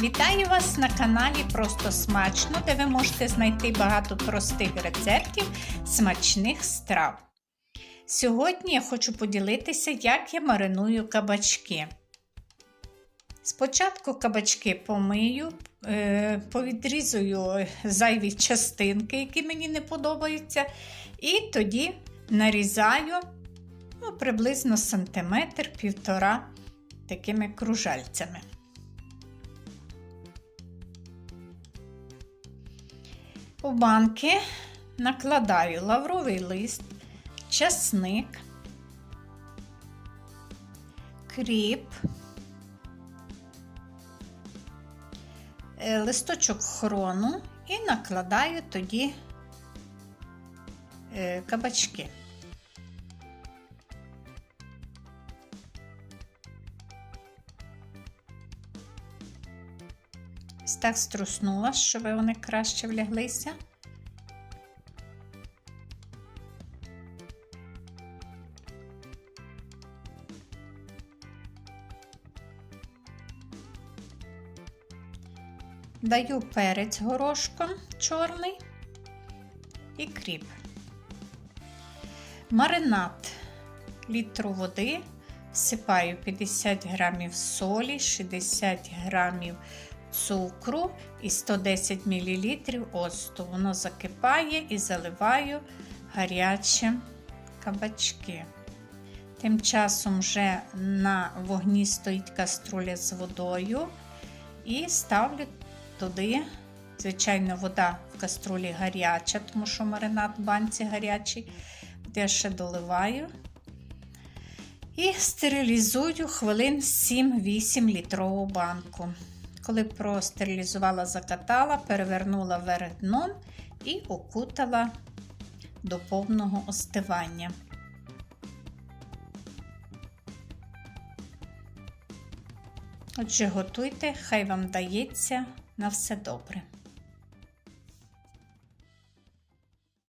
Вітаю вас на каналі Просто Смачно, де ви можете знайти багато простих рецептів смачних страв. Сьогодні я хочу поділитися, як я мариную кабачки. Спочатку кабачки помию, е, повідрізую зайві частинки, які мені не подобаються, і тоді нарізаю ну, приблизно сантиметр півтора такими кружальцями. У банки накладаю лавровий лист, часник, кріп, е, листочок хрону і накладаю тоді е, кабачки. Ось так струснула, щоб вони краще вляглися. Даю перець горошком чорний і кріп. Маринад літру води, всипаю 50 грамів солі, 60 грамів цукру і 110 мл оцту. Воно закипає і заливаю гарячі кабачки. Тим часом вже на вогні стоїть каструля з водою і ставлю туди, звичайно, вода в каструлі гаряча, тому що маринад в банці гарячий. Я ще доливаю і стерилізую хвилин 7-8 літрову банку. Коли простерилізувала, закатала, перевернула вверх дном і окутала до повного остивання. Отже, готуйте, хай вам дається на все добре.